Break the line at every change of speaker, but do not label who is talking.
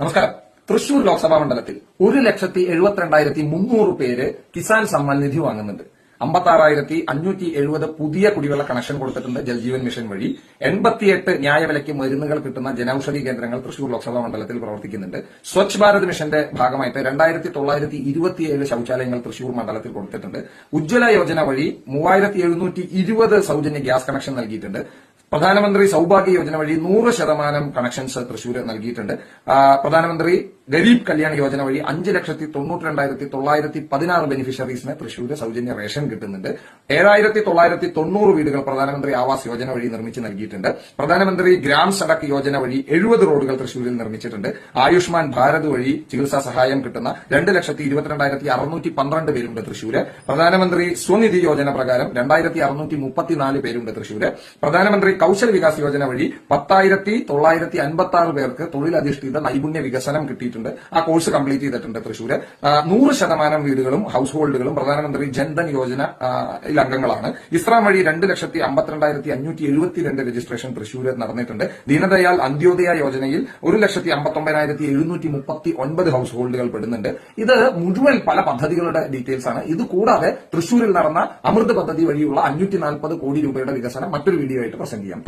നമസ്കാരം. തൃശൂർ ലോക്സഭാ മണ്ഡലത്തിൽ ഒരു ലക്ഷത്തി എഴുപത്തിരണ്ടായിരത്തി മുന്നൂറ് പേര് കിസാൻ സമ്മാൻ നിധി വാങ്ങുന്നുണ്ട്. അമ്പത്താറായിരത്തി അഞ്ഞൂറ്റി എഴുപത് പുതിയ കുടിവെള്ള കണക്ഷൻ കൊടുത്തിട്ടുണ്ട് ജൽജീവൻ മിഷൻ വഴി. എൺപത്തിയെട്ട് ന്യായവിലയ്ക്ക് മരുന്നുകൾ കിട്ടുന്ന ജനൌഷധി കേന്ദ്രങ്ങൾ തൃശൂർ ലോക്സഭാ മണ്ഡലത്തിൽ പ്രവർത്തിക്കുന്നുണ്ട്. സ്വച്ഛ് ഭാരത് മിഷന്റെ ഭാഗമായിട്ട് രണ്ടായിരത്തി തൊള്ളായിരത്തി ഇരുപത്തിയേഴ് ശൌചാലയങ്ങൾ തൃശൂർ മണ്ഡലത്തിൽ കൊടുത്തിട്ടുണ്ട്. ഉജ്ജ്വല യോജന വഴി മൂവായിരത്തി എഴുന്നൂറ്റി ഇരുപത് സൌജന്യ ഗ്യാസ് കണക്ഷൻ നൽകിയിട്ടുണ്ട്. പ്രധാനമന്ത്രി സൌഭാഗ്യ യോജന വഴി നൂറ് ശതമാനം കണക്ഷൻസ് തൃശൂർ നൽകിയിട്ടുണ്ട്. പ്രധാനമന്ത്രി ഗരീബ് കല്യാൺ യോജന വഴി അഞ്ച് ലക്ഷത്തി തൊണ്ണൂറ്റി രണ്ടായിരത്തി തൊള്ളായിരത്തി പതിനാറ് ബെനിഫിഷ്യറീസിന് തൃശൂർ സൌജന്യ റേഷൻ കിട്ടുന്നുണ്ട്. ഏഴായിരത്തി തൊള്ളായിരത്തി തൊണ്ണൂറ് വീടുകൾ പ്രധാനമന്ത്രി ആവാസ് യോജന വഴി നിർമ്മിച്ച് നൽകിയിട്ടുണ്ട്. പ്രധാനമന്ത്രി ഗ്രാം സഡക് യോജന വഴി എഴുപത് റോഡുകൾ തൃശൂരിൽ നിർമ്മിച്ചിട്ടുണ്ട്. ആയുഷ്മാൻ ഭാരത് വഴി ചികിത്സാ സഹായം കിട്ടുന്ന രണ്ട് ലക്ഷത്തി ഇരുപത്തിരണ്ടായിരത്തി അറുന്നൂറ്റി പന്ത്രണ്ട് പേരുണ്ട് തൃശൂര് പ്രധാനമന്ത്രി സ്വനിധി യോജന പ്രകാരം രണ്ടായിരത്തി അറുന്നൂറ്റി മുപ്പത്തിനാല് പേരുണ്ട് തൃശൂര് പ്രധാനമന്ത്രി കൌശൽ വികാസ് യോജന വഴി പത്തായിരത്തി തൊള്ളായിരത്തി അൻപത്തി ആറ് പേർക്ക് തൊഴിലധിഷ്ഠിത നൈപുണ്യ വികസനം കിട്ടിയിട്ടുണ്ട്. ആ കോഴ്സ് കംപ്ലീറ്റ് ചെയ്തിട്ടുണ്ട് തൃശൂര് ആ, നൂറ് ശതമാനം വീടുകളും ഹൌസ് ഹോൾഡുകളും പ്രധാനമന്ത്രി ജൻധൻ യോജന യിൽ അംഗങ്ങളാണ്. ഇസ്രാം വഴി രണ്ട് ലക്ഷത്തി അമ്പത്തിരണ്ടായിരത്തി അഞ്ഞൂറ്റി എഴുപത്തിരണ്ട് രജിസ്ട്രേഷൻ തൃശൂര് നടന്നിട്ടുണ്ട്. ദീനദയാൽ അന്ത്യോദയ യോജനയിൽ ഒരു ലക്ഷത്തി അമ്പത്തൊമ്പതിനായിരത്തി എഴുന്നൂറ്റി മുപ്പത്തി ഒൻപത് ഹൌസ് ഹോൾഡുകൾ പെടുന്നുണ്ട്. ഇത് മുഴുവൻ പല പദ്ധതികളുടെ ഡീറ്റെയിൽസ് ആണ്. ഇത് കൂടാതെ തൃശൂരിൽ നടന്ന അമൃത് പദ്ധതി വഴിയുള്ള അഞ്ഞൂറ്റി നാൽപ്പത് കോടി രൂപയുടെ വികസനം മറ്റൊരു വീഡിയോ ആയിട്ട് പ്രസന്റ് ചെയ്യാം.